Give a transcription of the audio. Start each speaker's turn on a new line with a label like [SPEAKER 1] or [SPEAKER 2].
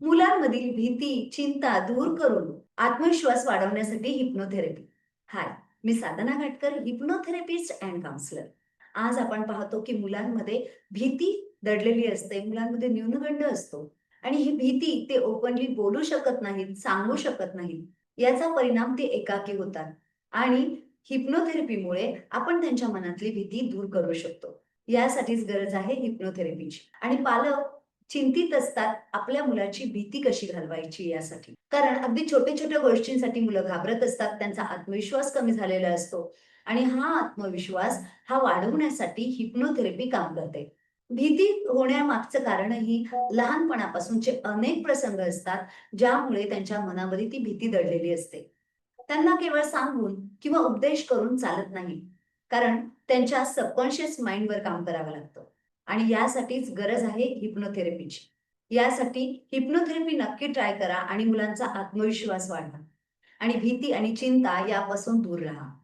[SPEAKER 1] मुलांमधील भीती चिंता दूर करून आत्मविश्वास वाढवण्यासाठी हिप्नोथेरपी हाय मी साधना घाटकर हिप्नोथेरपिस्ट अँड काउन्सिलर आज आपण पाहतो की मुलांमध्ये भीती दडलेली असते मुलांमध्ये न्यूनगंड असतो आणि ही भीती ते ओपनली बोलू शकत नाहीत सांगू शकत नाहीत. याचा परिणाम ते एकाकी होतात आणि हिप्नोथेरपीमुळे आपण त्यांच्या मनातली भीती दूर करू शकतो. यासाठीच गरज आहे हिप्नोथेरपीची आणि पालक चिंतित असतात आपल्या मुलाची भीती कशी घालवायची यासाठी. कारण अगदी छोट्या छोट्या गोष्टींसाठी मुलं घाबरत असतात त्यांचा आत्मविश्वास कमी झालेला असतो. आणि हा आत्मविश्वास हा वाढवण्यासाठी हिप्नोथेरपी काम करते. भीती होण्यामागचं कारणही लहानपणापासूनचे अनेक प्रसंग असतात ज्यामुळे त्यांच्या मनामध्ये ती भीती दडलेली असते. त्यांना केवळ सांगून किंवा उपदेश करून चालत नाही कारण त्यांच्या सबकॉन्शियस माइंडवर काम करावं लागतं. आणि यासाठीच गरज आहे हिप्नोथेरपीची. यासाठी हिप्नोथेरपी नक्की ट्राय करा आणि मुलांचा आत्मविश्वास वाढवा. आणि भीती आणि चिंता यापासून दूर राहा.